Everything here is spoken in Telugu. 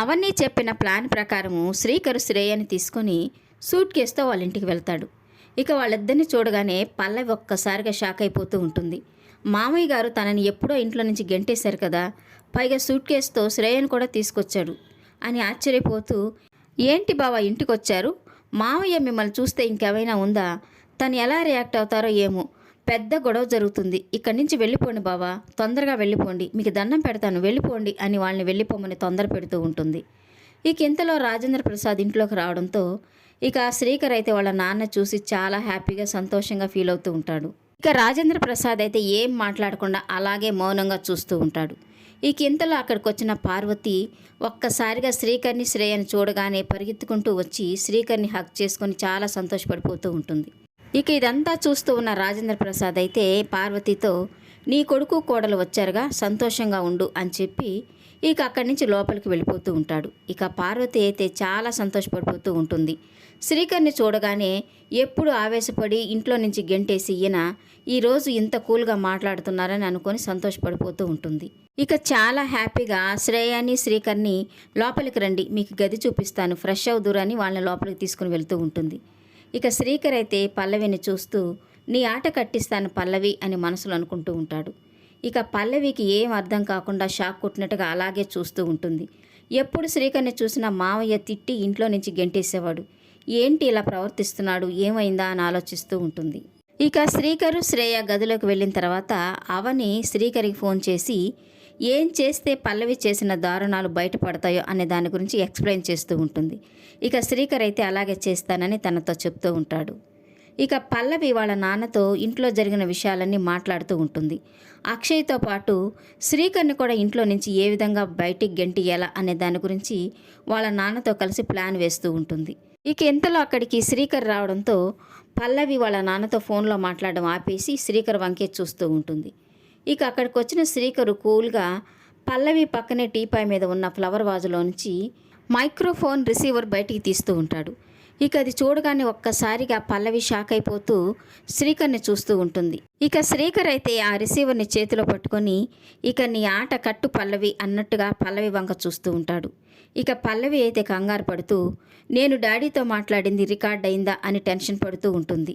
అవన్నీ చెప్పిన ప్లాన్ ప్రకారము శ్రీకరు శ్రేయని తీసుకొని సూట్ కేసుతో వాళ్ళ ఇంటికి వెళ్తాడు. ఇక వాళ్ళిద్దరిని చూడగానే పల్లవి ఒక్కసారిగా షాక్ అయిపోతూ ఉంటుంది. మామయ్య గారు తనని ఎప్పుడో ఇంట్లో నుంచి గెంటేశారు కదా పైగా సూట్ కేసుతో శ్రేయను కూడా తీసుకొచ్చాడు అని ఆశ్చర్యపోతూ ఏంటి బావ ఇంటికి వచ్చారు మామయ్య మిమ్మల్ని చూస్తే ఇంకేమైనా ఉందా? తను ఎలా రియాక్ట్ అవుతారో ఏమో? పెద్ద గొడవ జరుగుతుంది. ఇక్కడి నుంచి వెళ్ళిపోండి బావా. తొందరగా వెళ్ళిపోండి. మీకు దండం పెడతాను. వెళ్ళిపోండి అని వాళ్ళని వెళ్ళిపోమని తొందర పెడుతూ ఉంటుంది. ఇక ఇంతలో రాజేంద్ర ప్రసాద్ ఇంట్లోకి రావడంతో ఇక శ్రీకర్ అయితే వాళ్ళ నాన్న చూసి చాలా హ్యాపీగా సంతోషంగా ఫీల్ అవుతూ ఉంటాడు. ఇక రాజేంద్ర ప్రసాద్ అయితే ఏం మాట్లాడకుండా అలాగే మౌనంగా చూస్తూ ఉంటాడు. ఇక ఇంతలో అక్కడికి వచ్చిన పార్వతి ఒక్కసారిగా శ్రీకర్ని శ్రేయని చూడగానే పరిగెత్తుకుంటూ వచ్చి శ్రీకర్ని హక్ చేసుకొని చాలా సంతోషపడిపోతూ ఉంటుంది. ఇక ఇదంతా చూస్తూ ఉన్న రాజేంద్ర ప్రసాద్ అయితే పార్వతితో నీ కొడుకు కోడలు వచ్చారుగా సంతోషంగా ఉండు అని చెప్పి ఇక అక్కడి నుంచి లోపలికి వెళ్ళిపోతూ ఉంటాడు. ఇక పార్వతి అయితే చాలా సంతోషపడిపోతూ ఉంటుంది. శ్రీకర్ని చూడగానే ఎప్పుడు ఆవేశపడి ఇంట్లో నుంచి గెంటేసి ఈయన ఈరోజు ఇంత కూల్గా మాట్లాడుతున్నారని అనుకొని సంతోషపడిపోతూ ఉంటుంది. ఇక చాలా హ్యాపీగా శ్రేయాని శ్రీకర్ని లోపలికి రండి మీకు గది చూపిస్తాను ఫ్రెష్ అవుదురని వాళ్ళని లోపలికి తీసుకుని వెళ్తూ ఉంటుంది. ఇక శ్రీకర్ అయితే పల్లవిని చూస్తూ నీ ఆట కట్టిస్తాను పల్లవి అని మనసులో అనుకుంటూ ఉంటాడు. ఇక పల్లవికి ఏం అర్థం కాకుండా షాక్ కొట్టినట్టుగా అలాగే చూస్తూ ఉంటుంది. ఎప్పుడు శ్రీకర్ని చూసినా మావయ్య తిట్టి ఇంట్లో నుంచి గెంటేసేవాడు. ఏంటి ఇలా ప్రవర్తిస్తున్నాడు? ఏమైందా? అని ఆలోచిస్తూ ఉంటుంది. ఇక శ్రీకరు శ్రేయ గదిలోకి వెళ్ళిన తర్వాత అవని శ్రీకరికి ఫోన్ చేసి ఏం చేస్తే పల్లవి చేసిన దారుణాలు బయటపడతాయో అనే దాని గురించి ఎక్స్ప్లెయిన్ చేస్తూ ఉంటుంది. ఇక శ్రీకర్ అయితే అలాగే చేస్తానని తనతో చెప్తూ ఉంటాడు. ఇక పల్లవి వాళ్ళ నాన్నతో ఇంట్లో జరిగిన విషయాలన్నీ మాట్లాడుతూ ఉంటుంది. అక్షయ్తో పాటు శ్రీకర్ని కూడా ఇంట్లో నుంచి ఏ విధంగా బయటికి గెంటియ్యాలా అనే దాని గురించి వాళ్ళ నాన్నతో కలిసి ప్లాన్ వేస్తూ ఉంటుంది. ఇక ఇంతలో అక్కడికి శ్రీకర్ రావడంతో పల్లవి వాళ్ళ నాన్నతో ఫోన్లో మాట్లాడడం ఆపేసి శ్రీకర్ వంకే చూస్తూ ఉంటుంది. ఇక అక్కడికి వచ్చిన శ్రీకరు కూల్గా పల్లవి పక్కనే టీపాయ్ మీద ఉన్న ఫ్లవర్ వాజులోంచి మైక్రోఫోన్ రిసీవర్ బయటికి తీస్తూ ఉంటాడు. ఇక అది చూడగానే ఒక్కసారిగా పల్లవి షాక్ అయిపోతూ శ్రీకర్ని చూస్తూ ఉంటుంది. ఇక శ్రీకర్ అయితే ఆ రిసీవర్ని చేతిలో పట్టుకొని ఇక నీ ఆట కట్టు పల్లవి అన్నట్టుగా పల్లవి వంక చూస్తూ ఉంటాడు. ఇక పల్లవి అయితే కంగారు పడుతూ నేను డాడీతో మాట్లాడింది రికార్డ్ అయిందా అని టెన్షన్ పడుతూ ఉంటుంది.